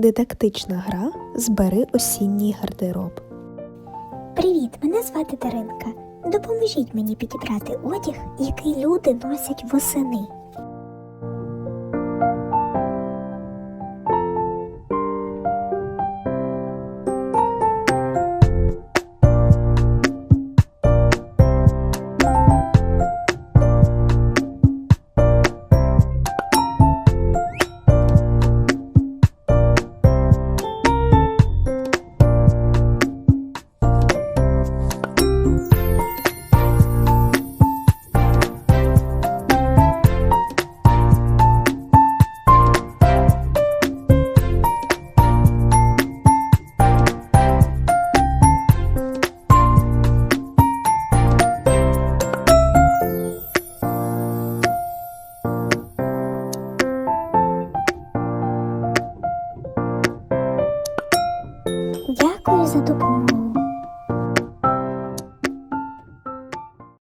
Дидактична гра Збери осінній гардероб. Привіт, мене звати Даринка. Допоможіть мені підібрати одяг, який люди носять восени. Punya.